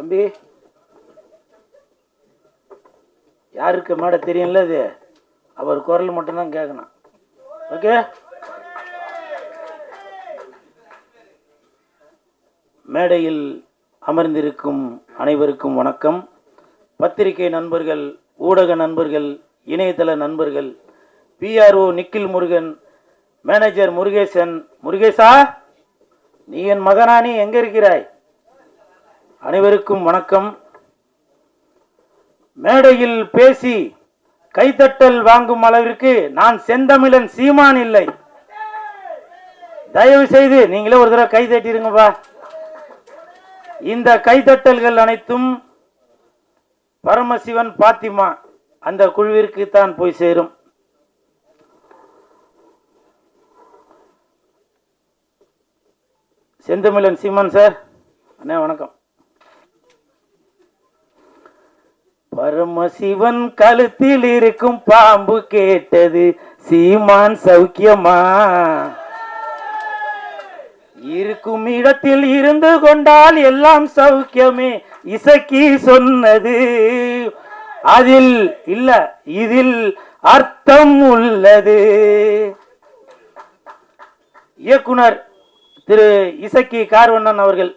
தம்பி. யாருக்கு மேடை தெரியும்ல அது? அவர் குரல் மட்டும்தான் கேட்கணும் ஓகே மேடையில் அமர்ந்திருக்கும் அனைவருக்கும் வணக்கம். பத்திரிகை நண்பர்கள் ஊடக நண்பர்கள் இணையதள நண்பர்கள் பிஆர்ஓ நிக்கில் முருகன் மேனேஜர் முருகேசன் முருகேசா நீ என் மகனானி எங்கே இருக்கிறாய்? அனைவருக்கும் வணக்கம். மேடையில் பேசி கைத்தட்டல் வாங்கும் அளவிற்கு நான் செந்தமிழன் சீமான் இல்லை. தயவு செய்து நீங்களே ஒரு தடவை கை தட்டிருங்கப்பா. இந்த கைதட்டல்கள் அனைத்தும் பரமசிவன் பாத்திமா அந்த குழுவிற்கு தான் போய் சேரும். செந்தமிழன் சீமான் சார் அண்ணே வணக்கம். பரமசிவன் கழுத்தில் இருக்கும் பாம்பு கேட்டது சீமான் சௌக்கியமா? இருக்கும் இடத்தில் இருந்து கொண்டால் எல்லாம் சௌக்கியமே இசக்கி சொன்னது. அதில் இல்ல இதில் அர்த்தம் உள்ளது. இயக்குனர் திரு இசக்கி கார்வண்ணன் அவர்கள்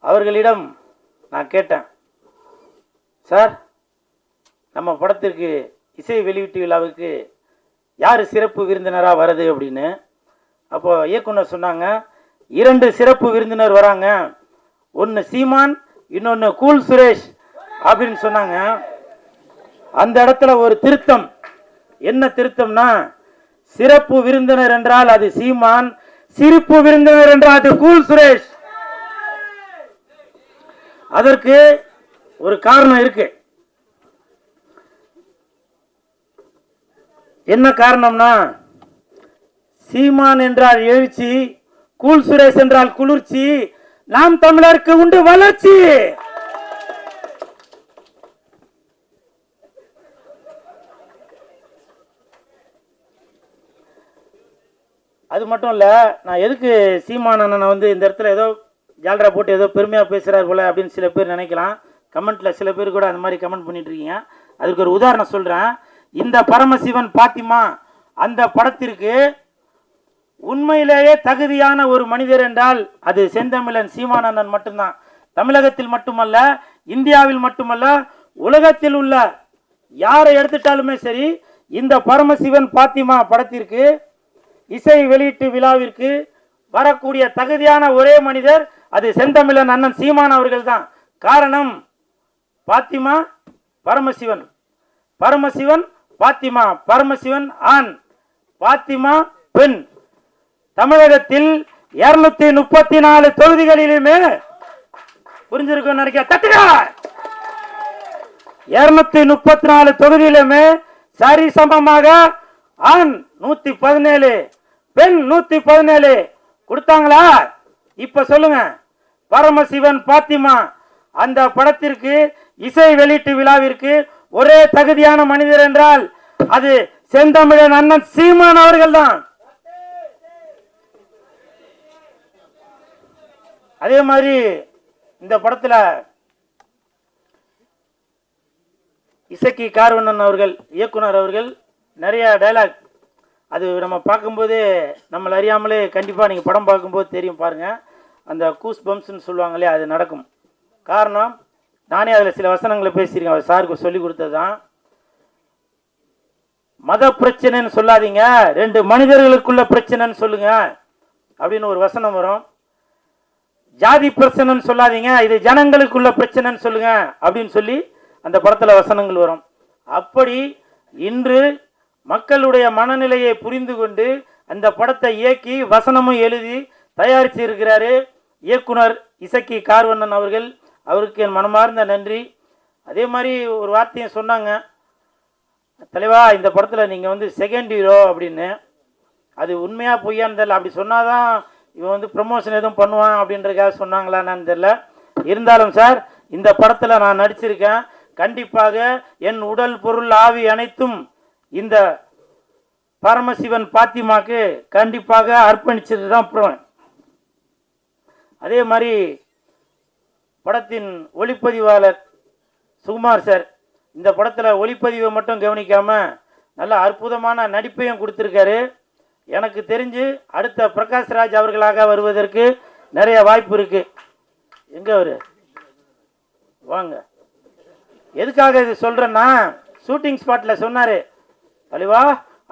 அவர்களிடம் நான் கேட்டேன். சார் நம்ம படத்திற்கு இசை வெளியீட்டு விழாவுக்கு யார் சிறப்பு விருந்தினராக வருது அப்படின்னு? அப்போ இயக்குனர் சொன்னாங்க இரண்டு சிறப்பு விருந்தினர் வராங்க. ஒன்று சீமான் இன்னொன்று கூல் சுரேஷ் அப்படின்னு சொன்னாங்க. அந்த இடத்துல ஒரு திருத்தம். என்ன திருத்தம்னா சிறப்பு விருந்தினர் என்றால் அது சீமான் சிரிப்பு விருந்தினர் என்றால் அது கூல் சுரேஷ். அதற்கு ஒரு காரணம் இருக்கு. என்ன காரணம்னா சீமான் என்றால் எழுச்சி கூல் சுரேஷ் என்றால் குளிர்ச்சி நாம் தமிழருக்கு உண்டு வளர்ச்சி. அது மட்டும் இல்ல நான் எதுக்கு சீமான் அண்ணனை வந்து இந்த இடத்துல ஏதோ ஜால்ரா போட்டு ஏதோ பெருமையா பேசுறாரு போல அப்படின்னு சில பேர் நினைக்கலாம். கமெண்ட்ல சில பேர் கூட அந்த மாதிரி கமெண்ட் பண்ணிட்டு இருக்கீங்க அதுக்கு ஒரு உதாரணம் சொல்றேன். இந்த பரமசிவன் பாத்திமா அந்த படத்திற்கு உண்மையிலேயே தகுதியான ஒரு மனிதர் என்றால் அது செந்தமிழன் சீமானந்தன் மட்டும்தான். தமிழகத்தில் மட்டுமல்ல இந்தியாவில் மட்டுமல்ல உலகத்தில் உள்ள யாரை எடுத்துட்டாலுமே சரி இந்த பரமசிவன் பாத்திமா படத்திற்கு இசை வெளியீட்டு விழாவிற்கு வரக்கூடிய தகுதியான ஒரே மனிதர் அது செந்தமிழன் அண்ணன் சீமான் அவர்கள் தான் காரணம் பாத்திமா பரமசிவன். பரமசிவன் பாத்திமா பரமசிவன் ஆண். பாத்திமா பெண். தமிழகத்தில் இருநூத்தி முப்பத்தி நாலு தொகுதிகளிலுமே புரிஞ்சிருக்கும் நினைக்க தட்டுடா! இருநூத்தி முப்பத்தி நாலு தொகுதியிலுமே சரி சமமாக ஆண் நூத்தி பதினேழு பெண் நூத்தி பதினேழு. கொடுத்தாங்களா? இப்ப சொல்லுங்க. பரமசிவன் பாத்திமா அந்த படத்திற்கு இசை வெளியீட்டு விழாவிற்கு ஒரே தகுதியான மனிதர் என்றால் அது செந்தமிழன் அண்ணன் சீமான் அவர்கள் தான் அதே மாதிரி இந்த படத்துல இசக்கி கார்வண்ணன் அவர்கள் இயக்குனர் அவர்கள் நிறைய டைலாக் அது நம்ம பார்க்கும்போது நம்மளை அறியாமலே கண்டிப்பாக நீங்கள் படம் பார்க்கும்போது தெரியும் பாருங்கள் அந்த கூஸ் பம்ப்ஸ்னு சொல்லுவாங்களே அது நடக்கும். காரணம் நானே அதில் சில வசனங்களை பேசியிருக்கேன். அவர் சாருக்கு சொல்லி கொடுத்தது தான் மத பிரச்சனைன்னு சொல்லாதீங்க. ரெண்டு மனிதர்களுக்குள்ள பிரச்சனைன்னு சொல்லுங்க. அப்படின்னு ஒரு வசனம் வரும். ஜாதி பிரச்சனைன்னு சொல்லாதீங்க. இது ஜனங்களுக்குள்ள பிரச்சனைன்னு சொல்லுங்க. அப்படின்னு சொல்லி அந்த படத்தில் வசனங்கள் வரும். அப்படி இன்று மக்களுடைய மனநிலையை புரிந்து கொண்டு அந்த படத்தை இயக்கி வசனமும் எழுதி தயாரித்து இருக்கிறாரு இயக்குனர் இசக்கி கார்வண்ணன் அவர்கள். அவருக்கு என் மனமார்ந்த நன்றி. அதே மாதிரி ஒரு வார்த்தையும் சொன்னாங்க. தலைவா இந்த படத்தில் நீங்கள் வந்து செகண்ட் ஹீரோ அப்படின்னு. அது உண்மையாக பொய்யான்னு தெரில அப்படி சொன்னால் தான் இவன் வந்து ப்ரமோஷன் எதுவும் பண்ணுவான் அப்படின்றதுக்காக சொன்னாங்களான்னு தெரில இருந்தாலும் சார் இந்த படத்தில் நான் நடிச்சிருக்கேன். கண்டிப்பாக என் உடல் பொருள் ஆவி அனைத்தும் இந்த பரமசிவன் பாத்திமாக்கு கண்டிப்பாக அர்ப்பணிச்சிட்டு தான் போவேன் அதே மாதிரி படத்தின் ஒளிப்பதிவாளர் சுகுமார் சார். இந்த படத்தில் ஒளிப்பதிவை மட்டும் கவனிக்காமல் நல்ல அற்புதமான நடிப்பையும் கொடுத்துருக்காரு. எனக்கு தெரிஞ்சு அடுத்த பிரகாஷ்ராஜ் அவர்களாக வருவதற்கு நிறைய வாய்ப்பு இருக்குது எங்கே அவர்? வாங்க. எதுக்காக இது சொல்கிறேன்னா ஷூட்டிங் ஸ்பாட்டில் சொன்னார். தலைவா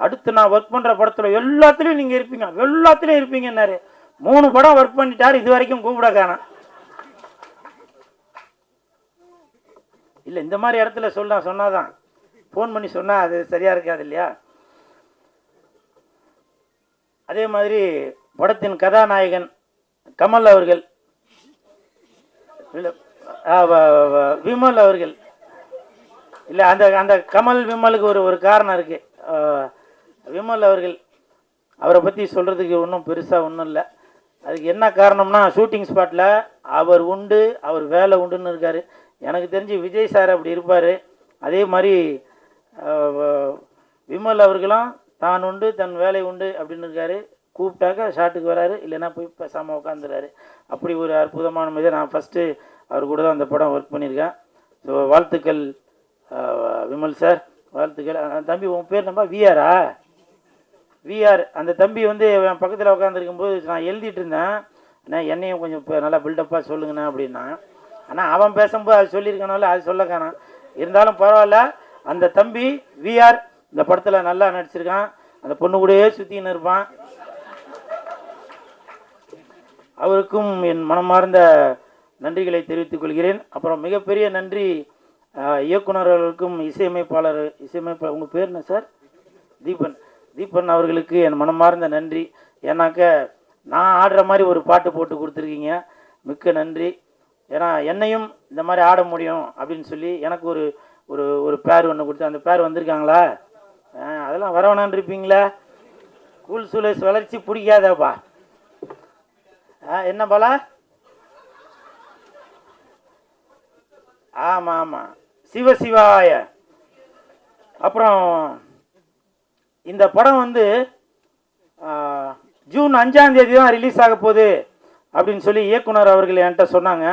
அடுத்து நான் ஒர்க் பண்ணுற படத்தில் எல்லாத்துலேயும் நீங்கள் இருப்பீங்க. எல்லாத்துலேயும் இருப்பீங்கன்னாரு. மூணு படம் ஒர்க் பண்ணிட்டார் இது வரைக்கும் கூப்பிட காணோம் இல்லை இந்த மாதிரி இடத்துல சொல்ல சொன்னாதான். ஃபோன் பண்ணி சொன்னால் அது சரியாக இருக்காது இல்லையா? அதே மாதிரி படத்தின் கதாநாயகன் கமல் அவர்கள். இல்லை விமல் அவர்கள். இல்லை அந்த அந்த கமல் விமலுக்கு ஒரு ஒரு காரணம் இருக்குது விமல் அவர்கள் அவரை பற்றி சொல்கிறதுக்கு ஒன்றும் பெருசாக ஒன்றும் இல்லை. அதுக்கு என்ன காரணம்னா ஷூட்டிங் ஸ்பாட்டில் அவர் உண்டு அவர் வேலை உண்டுன்னு இருக்கார். எனக்கு தெரிஞ்சு விஜய் சார் அப்படி இருப்பார். அதே மாதிரி விமல் அவர்களும் தான் உண்டு தன் வேலை உண்டு அப்படின்னு இருக்காரு. கூப்பிட்டாக்க ஷாட்டுக்கு வராரு இல்லைன்னா போய் பேசாமல் உட்காந்துறாரு அப்படி ஒரு அற்புதமான மனிதர் நான் ஃபஸ்ட்டு அவர் கூட தான் அந்த படம் ஒர்க் பண்ணியிருக்கேன். ஸோ வாழ்த்துக்கள் விமல் சார். வாழ்த்துக்கள். தம்பி உன் பேர் நம்ம விஆரா விஆர் அந்த தம்பி வந்து என் பக்கத்தில் உட்காந்துருக்கும்போது நான் எழுதிட்டு இருந்தேன். என்னையும் கொஞ்சம் இப்போ நல்லா பில்டப்பாக சொல்லுங்கண்ணா அப்படின்னா ஆனால் அவன் பேசும்போது அது சொல்லியிருக்கனால அது சொல்ல இருந்தாலும் பரவாயில்ல அந்த தம்பி விஆர் இந்த படத்தில் நல்லா நடிச்சிருக்கான். அந்த பொண்ணு கூடயே சுற்றின்னு இருப்பான். அவருக்கும் என் மனமார்ந்த நன்றிகளை தெரிவித்துக் கொள்கிறேன். அப்புறம் மிகப்பெரிய நன்றி இயக்குநர்களுக்கும் இயக்குனர்களுக்கும் இசையமைப்பாளர் உங்கள் பேர் என்ன சார்? தீபன். தீபன் அவர்களுக்கு என் மனமார்ந்த நன்றி. ஏன்னாக்க நான் ஆடுற மாதிரி ஒரு பாட்டு போட்டு கொடுத்துருக்கீங்க. மிக்க நன்றி. ஏன்னா என்னையும் இந்த மாதிரி ஆட முடியும் அப்படின்னு சொல்லி எனக்கு ஒரு ஒரு ஒரு பேர் ஒன்று கொடுத்து அந்த பேர் வந்திருக்காங்களா? அதெல்லாம் வரவேணான்னு இருப்பீங்களா? கூல் சூழல் வளர்ச்சி பிடிக்காதப்பா. ஆ என்ன பாலா? ஆமாம் ஆமாம் சிவசிவாய அப்புறம் இந்த படம் வந்து ஜூன் அஞ்சாம் தேதி தான் ரிலீஸ் ஆக போகுது அப்படின்னு சொல்லி இயக்குனர் அவர்கள் என்கிட்ட சொன்னாங்க.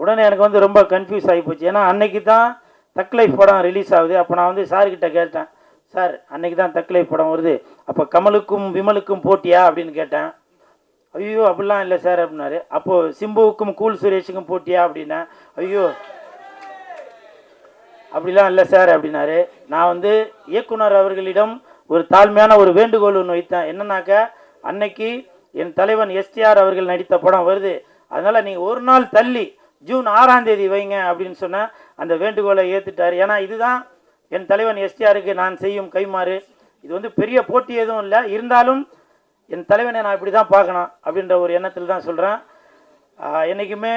உடனே எனக்கு வந்து ரொம்ப கன்ஃபியூஸ் ஆகி போச்சு. ஏன்னா அன்னைக்கு தான் தக் லைஃப் படம் ரிலீஸ் ஆகுது. அப்போ நான் வந்து சார்கிட்ட கேட்டேன் சார் அன்னைக்கு தான் தக் லைஃப் படம் வருது. அப்போ கமலுக்கும் விமலுக்கும் போட்டியா? அப்படின்னு கேட்டேன். ஐயோ அப்படிலாம் இல்லை சார் அப்படின்னாரு. அப்போது சிம்புவுக்கும் கூல் சுரேஷுக்கும் போட்டியா? அப்படின்னேன். ஐயோ அப்படிலாம் இல்லை சார் அப்படின்னாரு. நான் வந்து இயக்குனர் அவர்களிடம் ஒரு தாழ்மையான ஒரு வேண்டுகோள் ஒன்று வைத்தேன். என்னன்னாக்க அன்னைக்கு என் தலைவன் எஸ்டிஆர் அவர்கள் நடித்த படம் வருது. அதனால் நீங்கள் ஒரு நாள் தள்ளி ஜூன் ஆறாம் தேதி வைங்க அப்படின்னு சொன்னேன் அந்த வேண்டுகோளை ஏற்றுட்டார் ஏன்னா இதுதான் என் தலைவன் எஸ்டிஆருக்கு நான் செய்யும் கைமாறு இது வந்து பெரிய போட்டி எதுவும் இல்லை. இருந்தாலும் என் தலைவனை நான் இப்படி தான் பார்க்கணும் அப்படின்ற ஒரு எண்ணத்தில் தான் சொல்கிறேன் என்றைக்குமே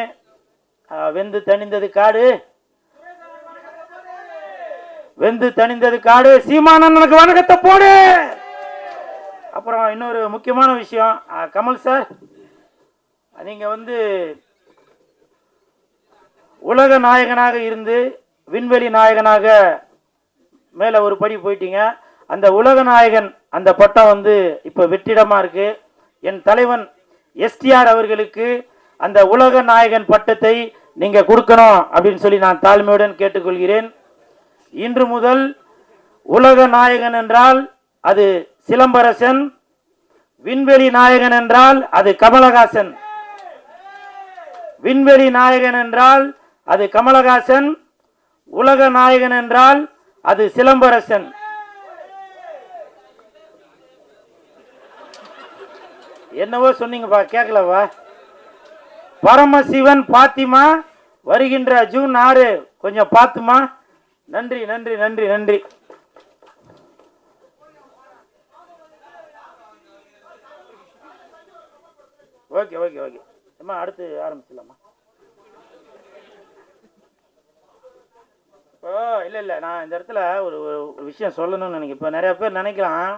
வெந்து தணிந்தது காடு. வெந்து தணிந்தது காடு. சீமானனுக்கு வணக்கத்தை போடு. அப்புறம் இன்னொரு முக்கியமான விஷயம். கமல் சார் நீங்கள் வந்து உலக நாயகனாக இருந்து விண்வெளி நாயகனாக மேலே ஒரு படி போயிட்டீங்க. அந்த உலக நாயகன் அந்த பட்டம் வந்து இப்போ வெற்றிடமா இருக்கு. என் தலைவன் எஸ்டிஆர் அவர்களுக்கு அந்த உலக நாயகன் பட்டத்தை நீங்க கொடுக்கணும் அப்படின்னு சொல்லி நான் தாழ்மையுடன் கேட்டுக்கொள்கிறேன். இன்று முதல் உலக நாயகன் என்றால் அது சிலம்பரசன் விண்வெளி நாயகன் என்றால் அது கமலஹாசன். விண்வெளி நாயகன் என்றால் அது கமலஹாசன் உலக நாயகன் என்றால் அது சிலம்பரசன். என்னவோ சொன்னீங்கப்பா கேட்கலவா? பரமசிவன் பாத்திமா வருகின்ற ஜூன் ஆறு. கொஞ்சம் பார்த்துமா நன்றி நன்றி நன்றி நன்றி. Okay okay okay. அம்மா அடுத்து ஆரம்பிச்சிடலாமா? இப்போ இல்லை இல்லை. நான் இந்த இடத்துல ஒரு ஒரு- ஒரு விஷயம் சொல்லணும்னு நினைக்கிறேன். இப்போ நிறைய பேர் நினைக்கலாம்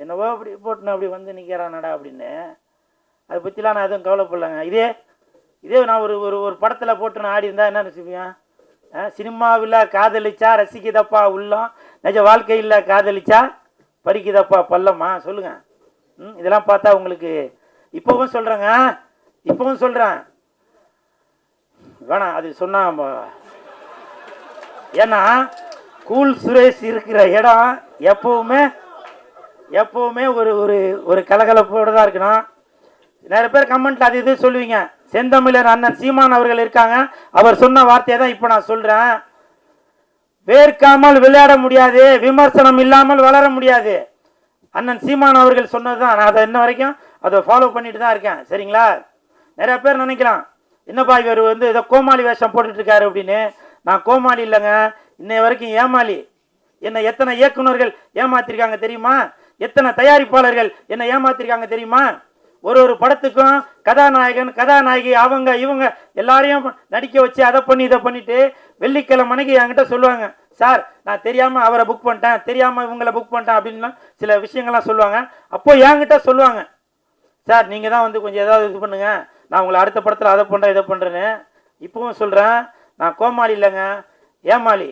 என்னவோ அப்படி போட்டுன்னு அப்படி வந்து நிற்கிறானடா அப்படின்னு. அதை பற்றிலாம் நான் எதுவும் கவலைப்படலைங்க. இதே இதே நான் ஒரு ஒரு ஒரு படத்தில் போட்டு நான் ஆடி இருந்தால் என்ன நினச்சிப்பேன் சினிமாவில் காதலிச்சா ரசிக்குதப்பா உள்ளம் நிஜ வாழ்க்கையில் காதலிச்சா பறிக்குதப்பா பல்லம்மா சொல்லுங்கள் ம் இதெல்லாம் பார்த்தா உங்களுக்கு இப்போவும் சொல்கிறேங்க இப்போவும் சொல்கிறேன் வேணாம் அது சொன்னால் ஏன்னா கூல் சுரேஷ் இருக்கிற இடம் எப்பவுமே எப்பவுமே ஒரு ஒரு ஒரு கலகலப்போடு தான் இருக்கணும் நிறைய பேர் கமெண்ட்ல அது இது சொல்லுவீங்க. செந்தமிழர் அண்ணன் சீமான் அவர்கள் இருக்காங்க. அவர் சொன்ன வார்த்தையை தான் இப்போ நான் சொல்றேன். வேர்க்காமல் விளையாட முடியாது விமர்சனம் இல்லாமல் வளர முடியாது. அண்ணன் சீமான் அவர்கள் சொன்னதுதான் நான் அதை இன்ன வரைக்கும் அதை ஃபாலோ பண்ணிட்டு தான் இருக்கேன். சரிங்களா? நிறைய பேர் நினைக்கலாம். என்னப்பா இவர் வந்து ஏதோ கோமாளி வேஷம் போட்டுட்டு இருக்காரு அப்படின்னு. நான் கோமாளி இல்லைங்க. இன்னைய வரைக்கும் ஏமாளி. என்னை எத்தனை இயக்குனர்கள் ஏமாத்திருக்காங்க தெரியுமா? எத்தனை தயாரிப்பாளர்கள் என்னை ஏமாத்திருக்காங்க தெரியுமா? ஒரு ஒரு படத்துக்கும் கதாநாயகன் கதாநாயகி அவங்க இவங்க எல்லாரையும் நடிக்க வச்சு அதை பண்ணி இதை பண்ணிட்டு வெள்ளிக்கிழமை மணிக்கு என்கிட்ட சொல்லுவாங்க சார் நான் தெரியாம அவரை புக் பண்ணிட்டேன் தெரியாம இவங்களை புக் பண்ணிட்டேன் அப்படின்லாம் சில விஷயங்கள்லாம் சொல்லுவாங்க. அப்போ என்கிட்ட சொல்லுவாங்க சார் நீங்கள் தான் வந்து கொஞ்சம் ஏதாவது இது பண்ணுங்க. நான் உங்களை அடுத்த படத்தில் அதை பண்ணுறேன் இதை பண்ணுறேன்னு இப்பவும் சொல்கிறேன் நான் கோமாளி இல்லைங்க ஏமாளி